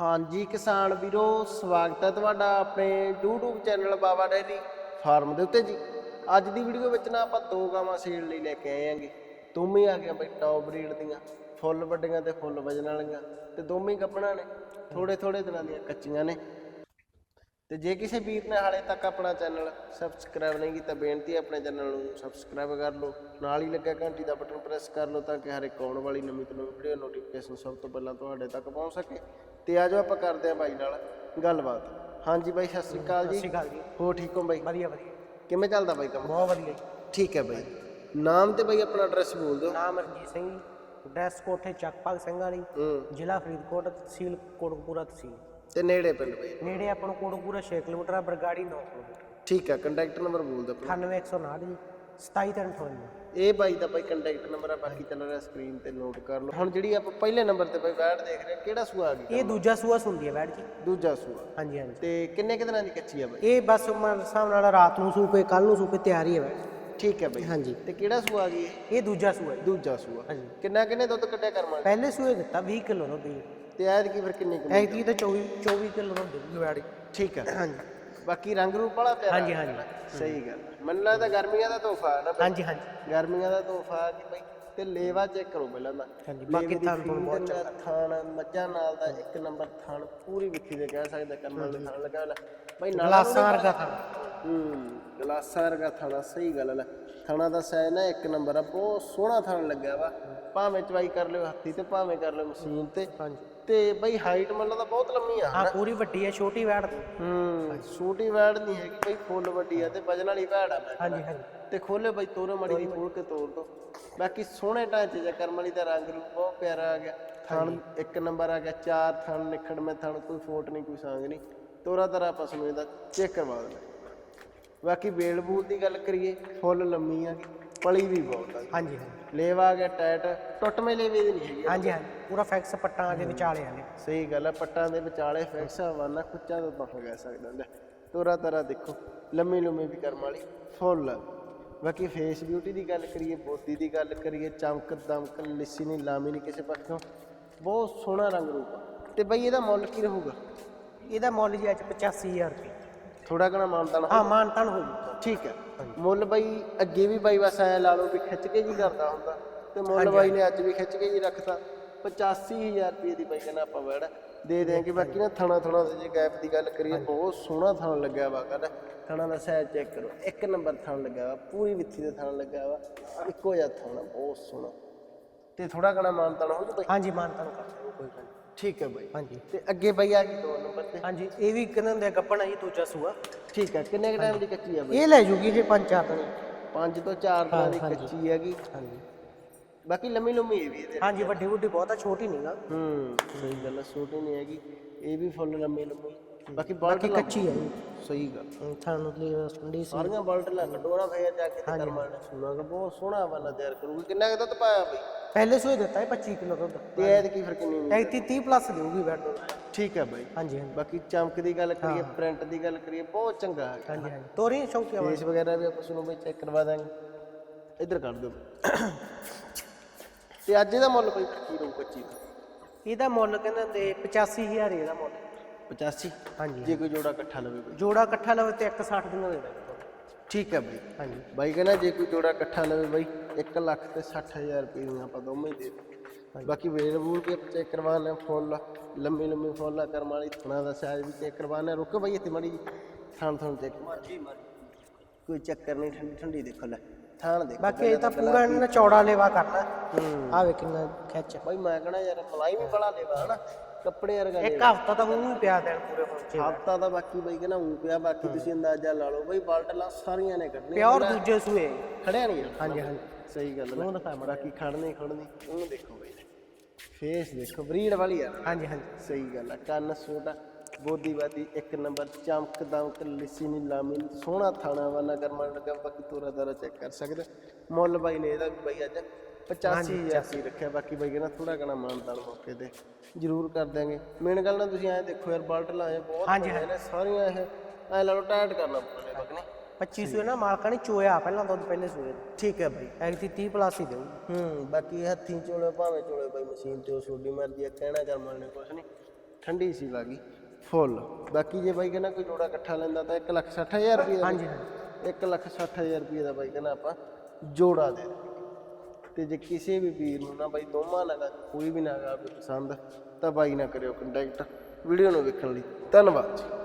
ਹਾਂਜੀ ਕਿਸਾਨ ਵੀਰੋ, ਸਵਾਗਤ ਹੈ ਤੁਹਾਡਾ ਆਪਣੇ YouTube channel Baba dairy farm ਦੇ ਉੱਤੇ ਜੀ। ਅੱਜ ਦੀ ਵੀਡੀਓ ਵਿੱਚ ਨਾ ਆਪਾਂ ਦੋ ਗਾਵਾਂ ਸੇਲ ਲਈ ਲੈ ਕੇ ਆਏ ਆਂਗੇ ਦੋਵੇਂ ਆ ਗਏ ਬਈ ਟੌਪ ਬਰੀਡ ਦੀਆਂ, ਫੁੱਲ ਵੱਡੀਆਂ ਤੇ ਫੁੱਲ ਵਜਨ ਵਾਲੀਆਂ ਤੇ ਦੋਵੇਂ ਗੱਭਣਾ ਨੇ ਥੋੜੇ ਥੋੜੇ ਦਿਨਾਂ ਦੀਆਂ ਕੱਚੀਆਂ ਨੇ। ਤੇ ਜੇ ਕਿਸੇ ਵੀਰ ਨੇ ਹਾਲੇ ਤੱਕ ਆਪਣਾ ਚੈਨਲ ਸਬਸਕ੍ਰਾਈਬ ਨਹੀਂ ਕੀਤਾ, ਬੇਨਤੀ ਹੈ ਆਪਣੇ ਚੈਨਲ ਨੂੰ ਸਬਸਕ੍ਰਾਈਬ ਕਰ ਲਓ। ਨਾਲ ਹੀ ਲੱਗਾ ਘੰਟੀ ਦਾ ਬਟਨ ਪ੍ਰੈਸ ਕਰ ਲਓ ਤਾਂ ਕਿ ਹਰ ਇੱਕ ਆਉਣ ਵਾਲੀ ਨਵੀਂ ਤੋਂ ਨਵੀਂ ਵੀਡੀਓ ਨੋਟੀਫਿਕੇਸ਼ਨ ਸਭ ਤੋਂ ਪਹਿਲਾਂ ਤੁਹਾਡੇ ਤੱਕ ਪਹੁੰਚ ਸਕੇ। ਤੇ ਆਜੋ ਆਪਾਂ ਕਰਦੇ ਹਾਂ ਬਾਈ ਨਾਲ ਗੱਲਬਾਤ। ਹਾਂਜੀ ਬਾਈ ਸਤਿ ਸ੍ਰੀ ਅਕਾਲ ਸਤਿ ਜੀ ਸ਼੍ਰੀ ਅਕਾਲ ਜੀ। ਹੋ ਠੀਕ ਹੋ ਬਾਈ? ਵਧੀਆ ਵਧੀਆ। ਕਿਵੇਂ ਚੱਲਦਾ ਬਾਈ ਕੰਮ? ਬਹੁਤ ਵਧੀਆ ਜੀ। ਠੀਕ ਹੈ ਬਾਈ। ਨਾਮ ਤੇ ਬਾਈ ਆਪਣਾ ਐਡਰੈਸ ਬੋਲ ਦਿਓ। ਨਾਮ ਰਣਜੀਤ ਸਿੰਘ ਜੀ। ਡਰੈਸ ਕੋਠੇ ਚੱਕਪਾਲ ਸਿੰਘ ਵਾਲੀ ਹੂੰ। ਜ਼ਿਲ੍ਹਾ ਫਰੀਦਕੋਟ ਤਹਿਸੀਲ ਕੋਟਕਪੂਰਾ ਤਹਿਸੀਲ। ਤੇ ਨੇੜੇ ਪਿੰਡ ਬਾਈ? ਨੇੜੇ ਆਪਾਂ ਨੂੰ ਕੋਟਕਪੂਰਾ 6 ਕਿਲੋਮੀਟਰ ਆ ਬਰਗਾੜੀ 9 ਕਿਲੋਮੀਟਰ। ਠੀਕ ਹੈ ਕੰਟੈਕਟ ਨੰਬਰ ਬੋਲ ਦਿਓ ਆਪਣਾ। 98159 ਜੀ। 27358 ਇਹ ਬਾਈ ਦਾ ਬਾਈ ਕੰਟੈਕਟ ਨੰਬਰ ਆ ਬਾਕੀ ਚੱਲ ਰਿਹਾ ਸਕਰੀਨ ਤੇ ਨੋਟ ਕਰ ਲਓ। ਹੁਣ ਜਿਹੜੀ ਆਪਾਂ ਪਹਿਲੇ ਨੰਬਰ ਤੇ ਬਾਈ ਬੈਠ ਦੇਖ ਰਹੇ ਹਾਂ, ਕਿਹੜਾ ਸੂਆ ਆ ਗਿਆ ਇਹ ਦੂਜਾ ਸੂਆ ਸੁੰਦੀ ਹੈ ਬੈਠ ਜੀ ਦੂਜਾ ਸੂਆ। ਹਾਂਜੀ ਹਾਂਜੀ। ਤੇ ਕਿੰਨੇ ਕੁ ਦਿਨਾਂ ਦੀ ਕੱਚੀ ਆ ਬਾਈ? ਇਹ ਬਸ ਮਨ ਹਿਸਾਬ ਨਾਲ ਰਾਤ ਨੂੰ ਸੂਪੇ ਕੱਲ ਨੂੰ ਸੂਪੇ ਤਿਆਰੀ ਹੈ ਬੈਠ। ਠੀਕ ਹੈ ਬਾਈ। ਹਾਂਜੀ। ਤੇ ਕਿਹੜਾ ਸੂਆ ਆ ਗਈ ਇਹ? ਇਹ ਦੂਜਾ ਸੂਆ ਜੀ। ਦੂਜਾ ਸੂਆ। ਹਾਂਜੀ। ਕਿੰਨਾ ਕਿੰਨੇ ਦੁੱਧ ਕੱਢਿਆ ਕਰਮਾਂ ਪਹਿਲੇ ਸੂਏ ਦਿੱਤਾ 20 ਕਿਲੋ ਦੁੱਧ ਜੀ। ਤੇ ਐਦ ਕੀ ਫਿਰ ਕਿੰਨੇ ਕੁ ਐਤਕੀ ਤਾਂ 24 24 ਕਿਲੋ ਦੁੱਧ ਦੇਊਗੀ ਠੀਕ ਹੈ ਹਾਂਜੀ। ਬਾਕੀ ਰੰਗ ਰੂਪ ਵਾਲਾ ਪਿਆਰਾ ਹਾਂਜੀ ਹਾਂਜੀ। ਸਹੀ ਗੱਲ। ਮੈਨੂੰ ਲੱਗਦਾ ਗਰਮੀਆਂ ਦਾ ਤੋਹਫਾ ਹੈ ਨਾ ਬਾਈ? ਹਾਂਜੀ ਹਾਂਜੀ। ਗਰਮੀਆਂ ਦਾ ਤੋਹਫਾ ਕਿ ਬਾਈ ਤੇ ਲੇਵਾ ਚੈੱਕ ਕਰੋ ਪਹਿਲਾਂ ਤਾਂ। ਹਾਂਜੀ ਲੇਵੇ ਬਾਕੀ ਬਹੁਤ ਦਾ ਥਾਣ ਮੱਝਾਂ ਨਾਲ ਦਾ ਇੱਕ ਨੰਬਰ ਥਾਣ ਪੂਰੀ ਵਿੱਖੀ ਦੇ ਕਹਿ ਸਕਦੇ ਕਰਮਾਂ ਦੇ ਥਾਣ ਲੱਗਾ ਹੋਇਆ ਬਾਈ ਨਾਲ ਗਲਾਸਾਂ ਵਰਗਾ ਥਾਂ ਹੂੰ ਗਲਾਸਾਂ ਵਰਗਾ ਥਾਣਾ ਸਹੀ ਗੱਲ ਹੈ ਥਾਣਾ ਦਾ ਸਾਇਜ਼ ਨਾ ਇੱਕ ਨੰਬਰ ਆ ਬਹੁਤ ਸੋਹਣਾ ਥਾਣ ਲੱਗਿਆ ਵਾ। ਭਾਵੇਂ ਚਵਾਈ ਕਰ ਲਿਓ ਹੱਥੀ ਤੇ ਭਾਵੇਂ ਕਰ ਲਿਓ ਮਸ਼ੀਨ ਤੇ। ਹਾਂਜੀ। ਤੇ ਬਈ ਹਾਈਟ ਮਤਲਬ ਤਾਂ ਬਹੁਤ ਲੰਮੀ ਆ ਹਾਂ ਪੂਰੀ ਵੱਡੀ ਹੈ ਛੋਟੀ ਵੈੜ ਦੀ ਹੂੰ ਛੋਟੀ ਵੈੜ ਨਹੀਂ ਹੈਗੀ ਬਈ ਫੁੱਲ ਵੱਡੀ ਆ ਤੇ ਵਜਨ ਵਾਲੀ ਵੈੜ ਆ ਹਾਂਜੀ ਹਾਂਜੀ। ਤੇ ਖੋਲੇ ਬਈ ਤੋਰੇ ਮੜੀ ਦੀ ਖੋਲ ਕੇ ਤੋੜ ਦੋ। ਬਾਕੀ ਸੋਹਣੇ ਢਾਂਚੇ ਜਾਂ ਕਰਮਲੀ ਦਾ ਰੰਗ ਰੂਪ ਬਹੁਤ ਪਿਆਰਾ ਆ ਗਿਆ। ਥਣ ਇੱਕ ਨੰਬਰ ਆ ਗਿਆ ਚਾਰ ਥਣ ਨਿਖੜ ਮੈਂ ਥਣ ਕੋਈ ਫੋਟ ਨਹੀਂ ਕੋਈ ਸੰਗ ਨਹੀਂ। ਤੋਰਾ ਤਰਾ ਪਸਮੇ ਇਹਦਾ ਚੈੱਕ ਕਰਵਾ ਦੇਣਾ ਬਾਕੀ ਬੇਲ ਬੂਲ ਦੀ ਗੱਲ ਕਰੀਏ ਫੁੱਲ ਲੰਮੀ ਆ ਪਲੀ ਵੀ ਬਹੁਤ ਆ। ਹਾਂਜੀ ਹਾਂਜੀ। ਲੇਵਾ ਆ ਗਿਆ ਟਾਇਟ ਟੁੱਟਵੇਂ ਲੇਵੇ ਦੀ ਨਹੀਂ ਹੈਗੀ। ਹਾਂਜੀ ਹਾਂਜੀ। ਪੂਰਾ ਫੈਕਸ ਪੱਟਾਂ ਦੇ ਵਿਚਾਲੇ ਆਲੇ ਸਹੀ ਗੱਲ ਹੈ ਪੱਟਾਂ ਦੇ ਵਿਚਾਲੇ ਫਿਕਸ ਹਵਾਨਾ ਕੁੱਚਾ ਤੋਂ ਹੋ ਗਿਆ ਸਕਦਾ ਲੈ ਤੋਰਾ ਤਰਾ ਦੇਖੋ ਲੰਮੀ ਲੰਮੀ ਵੀ ਕਰਮ ਵਾਲੀ ਫੁੱਲ। ਬਾਕੀ ਫੇਸ ਬਿਊਟੀ ਦੀ ਗੱਲ ਕਰੀਏ ਬੋਦੀ ਦੀ ਗੱਲ ਕਰੀਏ ਚਮਕ ਦਮਕ ਲਿੱਸੀ ਨਹੀਂ ਲਾਮੀ ਨਹੀਂ ਕਿਸੇ ਪਾਸੋਂ। ਬਹੁਤ ਸੋਹਣਾ ਰੰਗ ਰੂਪ ਆ। ਤੇ ਬਈ ਇਹਦਾ ਮੁੱਲ ਕੀ ਰਹੂਗਾ? ਇਹਦਾ ਮੁੱਲ ਜੀ ਅੱਜ 85000 ਰੁਪਏ। ਥੋੜਾ ਘਣਾ ਮਾਨਤਾਨ ਹਾਂ ਮਾਨਤਾਨ ਹੋ ਜੂ ਠੀਕ ਹੈ। ਮੁੱਲ ਬਈ ਅੱਗੇ ਵੀ ਬਾਈ ਬਸ ਐ ਲਾ ਲਓ ਵੀ ਖਿੱਚ ਕੇ ਜੀ ਕਰਦਾ ਹੁੰਦਾ। ਤੇ ਮੁੱਲ ਬਾਈ ਨੇ ਅੱਜ ਵੀ ਖਿੱਚ ਕੇ ਜੀ ਰੱਖਤਾ। 85000 ਰੁਪਏ ਦੀ ਬਾਈ ਕਹਿੰਦਾ ਆਪਾਂ ਵੜ ਦੇ ਦੇਾਂਗੇ ਬਾਕੀ ਨਾ ਥਣਾ ਥਣਾ ਦੇ ਜੇ ਗੈਪ ਦੀ ਗੱਲ ਕਰੀਏ ਬਹੁਤ ਸੋਹਣਾ ਥਣ ਲੱਗਿਆ ਵਾ ਕਹਿੰਦਾ ਥਣਾ ਦਾ ਸਾਈਜ਼ ਚੈੱਕ ਕਰੋ। ਇੱਕ ਨੰਬਰ ਥਣ ਲੱਗਾ ਵਾ। ਪੂਰੀ ਵਿੱਥੀ ਦੇ ਥਣ ਲੱਗਾ ਵਾ। ਇੱਕੋ ਜਿਹਾ ਥਣ ਬਹੁਤ ਸੋਹਣਾ। ਤੇ ਥੋੜਾ ਘਣਾ ਮਾਨਤਾਨ ਹੋ ਜੂ ਬਾਈ। ਹਾਂਜੀ ਮਾਨਤਾਨ ਕਰ ਕੋਈ ਗੱਲ। ਠੀਕ ਹੈ ਬਾਈ। ਹਾਂਜੀ। ਤੇ ਅੱਗੇ ਬਾਈ ਆ ਗਈ ਦੋ ਨੰਬਰ ਤੇ। ਹਾਂਜੀ ਇਹ ਵੀ ਕਿਹਨਾਂ ਦੇ ਗੱਪਣ ਆ ਜੀ ਦੂਜਾ ਸੂਆ। ਠੀਕ ਹੈ ਕਿੰਨੇ ਟਾਈਮ ਦੀ ਕੱਚੀ ਆ ਬਾਈ? ਇਹ ਲੈ ਜੂਗੀ ਇਹ ਪੰਜ ਚਾਰ ਦਿਨ। ਪੰਜ ਤੋਂ ਚਾਰ ਦਿਨਾਂ ਦੀ। ਕੱਚੀ ਹੈਗੀ। ਹਾਂਜੀ। ਬਾਕੀ ਲੰਮੀ ਲੰਮੀ ਇਹ ਵੀ ਇਹਦੇ ਹਾਂਜੀ ਵੱਡੀ ਵੱਡੀ ਬਹੁਤ ਆ ਛੋਟੀ ਨਹੀਂ ਗਾ ਹੂੰ ਸਹੀ ਗੱਲ ਹੈ ਛੋਟੀ ਨਹੀਂ ਹੈਗੀ। ਇਹ ਵੀ ਫੁੱਲ ਲੰਮੀ ਲੰਮੀ। ਬਾਕੀ ਬਲਟ ਬਾਕੀ ਕੱਚੀ ਜੀ। ਸਹੀ ਗੱਲ। ਥਾਨੂੰ ਲਈ ਠੰਡੀ ਸੀ। ਸਾਰੀਆਂ ਬਲਟ ਲੈ ਕੱਢੋਣਾ ਫੇਰ ਜਾ ਕੇ ਤੇ ਕਰਮਾਂ ਨੇ ਸੁਣਾ ਕਿ ਬਹੁਤ ਸੋਹਣਾ ਵਾਲਾ ਤਿਆਰ ਕਰੂਗੀ। ਕਿੰਨਾ ਕੁ ਦੁੱਧ ਪਾਇਆ ਬਈ? ਪਹਿਲੇ ਸੂਏ ਦਿੱਤਾ ਹੈ 25 ਕਿਲੋ ਦੁੱਧ। ਤੇ ਐਦ ਕੀ ਫਿਰ ਕਿੰਨੀ ਹੋਈ? ਐਤੀ 30 ਪਲੱਸ ਦੇਊਗੀ ਬੈਡ ਠੀਕ ਹੈ ਬਾਈ। ਹਾਂਜੀ ਹਾਂਜੀ। ਬਾਕੀ ਚਮਕ ਦੀ ਗੱਲ ਕਰੀਏ ਪ੍ਰਿੰਟ ਦੀ ਗੱਲ ਕਰੀਏ ਬਹੁਤ ਚੰਗਾ ਹੈ ਹਾਂਜੀ ਹਾਂਜੀ। ਤੋਰੀ ਸ਼ੌਕੀਆ ਫੇਸ ਵਗੈਰਾ ਵੀ ਆਪਾਂ ਤੁਹਾਨੂੰ ਬਈ ਚੈੱਕ ਕਰਵਾ ਦਾਂਗੇ। ਇੱਧਰ ਕੱਢ ਦਿਓ। ਤੇ ਅੱਜ ਇਹਦਾ ਮੁੱਲ ਬਈ ਕੀ ਰਹੂ ਕੱਚੀ ਦਾ? ਇਹਦਾ ਮੁੱਲ ਕਹਿੰਦੇ ਹੁੰਦੇ 85000 ਇਹਦਾ ਮੁੱਲ। 85 ਹਾਂਜੀ ਜੇ ਕੋਈ ਜੋੜਾ ਇਕੱਠਾ ਲਵੇ ਬਈ ਜੋੜਾ ਇਕੱਠਾ ਲਵੇ ਤੇ 160 ਦਿਨਾਂ ਦੇ ਦਾਂਗੇ ਠੀਕ ਹੈ ਬਈ। ਹਾਂਜੀ। ਬਾਈ ਕਹਿੰਦਾ ਜੇ ਕੋਈ ਜੋੜਾ ਇਕੱਠਾ ਲਵੇ ਬਾਈ 1 ਲੱਖ ਤੇ 60000 ਰੁਪਏ ਦੀਆਂ ਆਪਾਂ ਦੋਵੇਂ ਹੀ ਦੇ ਦੇ ਬਾਕੀ ਵੇਲ ਵੂਲ ਕੇ ਚੈੱਕ ਕਰਵਾਉਣਾ ਫੁੱਲ ਲੰਮੀ ਲੰਮੀ ਫੁੱਲ ਕਰਮ ਵਾਲੀ ਥਣਾ ਦਾ ਸਾਈਜ਼ ਵੀ ਚੈੱਕ ਕਰਵਾਉਣਾ ਰੁਕ ਬਾਈ ਇੱਥੇ ਮੜੀ ਥਣ ਥਣ ਚੈੱਕ ਕੋਈ ਚੱਕਰ ਨਹੀਂ ਠੰਡੀ ਠੰਡੀ ਦੇਖੋ ਲੈ ਥਾਣ ਦੇਖ। ਬਾਕੀ ਇਹ ਤਾਂ ਪੂਰਾ ਇਹਨਾਂ ਨੇ ਚੌੜਾ ਲੇਵਾ ਕਰਨਾ ਆ ਵੇ ਕਿੰਨਾ ਖਿੱਚ। ਬਾਈ ਮੈਂ ਕਹਣਾ ਯਾਰ ਮਲਾਈ ਵੀ ਬੜਾ ਲੈਵਾ ਹਨਾ? ਕੱਪੜੇ ਵਰਗਾ ਇੱਕ ਹਫਤਾ ਤਾਂ ਮੂੰਹ ਪਿਆ ਦੇਣ ਪੂਰੇ ਪਹੁੰਚੇ ਹਫਤਾ ਦਾ ਬਾਕੀ ਬਾਈ ਕਹਿੰਦਾ ਉਂ ਪਿਆ ਬਾਕੀ ਤੁਸੀਂ ਅੰਦਾਜ਼ਾ ਲਾ ਲਓ ਬਾਈ ਬਾਲਟਲਾਂ ਸਾਰੀਆਂ ਨੇ ਕੱਢਣੀਆਂ। ਪਿਓਰ ਦੂਜੇ ਸੂਏ। ਖੜਿਆ ਨਹੀਂ ਹਾਂਜੀ ਹਾਂਜੀ। ਸਹੀ ਗੱਲ ਹੈ ਉਹ ਦਿਖਾ ਬਾਕੀ ਖੜਨੀ ਖੜਨੀ ਉਹਨੂੰ ਦੇਖੋ ਬਈ। ਫੇਸ ਦੇਖੋ ਬਰੀਡ ਵਾਲੀ ਆ। ਹਾਂਜੀ ਹਾਂਜੀ। ਸਹੀ ਗੱਲ ਆ। ਕੰਨ ਛੋਟਾ ਬੋਦੀ ਬਾਦੀ ਇੱਕ ਨੰਬਰ ਚਮਕ ਦਮਕ ਲਿੱਸੀ ਨੀ ਲਾਮੀ ਨੀ, ਸੋਹਣਾ ਥਾਣਾ ਵਾਲਾ ਗਰਮਣ ਲੱਗਾ ਬਾਕੀ ਤੋਰਾ ਦਾਰਾ ਚੈੱਕ ਕਰ ਸਕਦੇ। ਮੁੱਲ ਬਾਈ ਨੇ ਇਹਦਾ ਵੀ ਬਾਈ ਅੱਜ 85000 ਸੀ ਰੱਖਿਆ ਬਾਕੀ ਬਾਈ ਕਹਿੰਦਾ ਥੋੜਾ ਘਣਾ ਮਾਨਦਾਨ ਮੌਕੇ ਤੇ ਜ਼ਰੂਰ ਕਰ ਦਿਆਂਗੇ। ਮੇਨ ਗੱਲ ਨਾ ਤੁਸੀਂ ਐਂ ਦੇਖੋ ਯਾਰ ਬਲਟ ਲਾਏ ਬਹੁਤ ਹਾਂਜੀ, ਨੇ ਸਾਰੀਆਂ ਇਹ ਐ ਲਾ ਲਓ ਟਾਈਟ ਕਰਨਾ ਪਊਗਾ ਬੱਕਨੇ 25 ਸੂਏ ਨਾ ਮਾਲਕਾਂ ਨੇ ਚੋਇਆ ਪਹਿਲਾਂ ਦੁੱਧ ਪਹਿਲੇ ਸੂਏ। ਠੀਕ ਹੈ ਬਾਈ। ਐਤੀ 30 ਪਲੱਸ ਹੀ ਦੇਊ। ਹੂੰ ਬਾਕੀ ਹੱਥੀਂ ਚੋਲੇ ਭਾਵੇਂ ਚੋਲੇ ਬਾਈ ਮਸ਼ੀਨ ਤੇ ਉਹ ਛੋਡੀ ਮਰਜ਼ੀ ਆ ਕਹਿਣਾ ਕਰ ਮਨ ਨੇ ਕੁਛ ਨਹੀਂ। ਠੰਡੀ ਸੀ ਲੱਗੀ ਫੁੱਲ। ਬਾਕੀ ਜੇ ਬਾਈ ਕਹਿੰਦਾ ਕੋਈ ਜੋੜਾ ਇਕੱਠਾ ਲੈਂਦਾ ਤਾਂ 1 ਲੱਖ 60000 ਰੁਪਏ ਦਾ ਹਾਂਜੀ, 1 ਲੱਖ 60000 ਰੁਪਏ ਦਾ ਬਾਈ ਕਹਿੰਦਾ ਆਪਾਂ ਜੋੜਾ ਦੇ। ਤੇ ਜੇ ਕਿਸੇ ਵੀ ਵੀਰ ਨੂੰ ਨਾ ਬਾਈ ਦੋਵਾਂ ਨਾਲ ਕੋਈ ਵੀ ਨਾ ਆਵੇ ਪਸੰਦ, ਤਾਂ ਬਾਈ ਨਾ ਕਰਿਓ ਕੰਟੈਕਟ ਵੀਡੀਓ ਨੂੰ ਵੇਖਣ ਲਈ ਧੰਨਵਾਦ ਜੀ।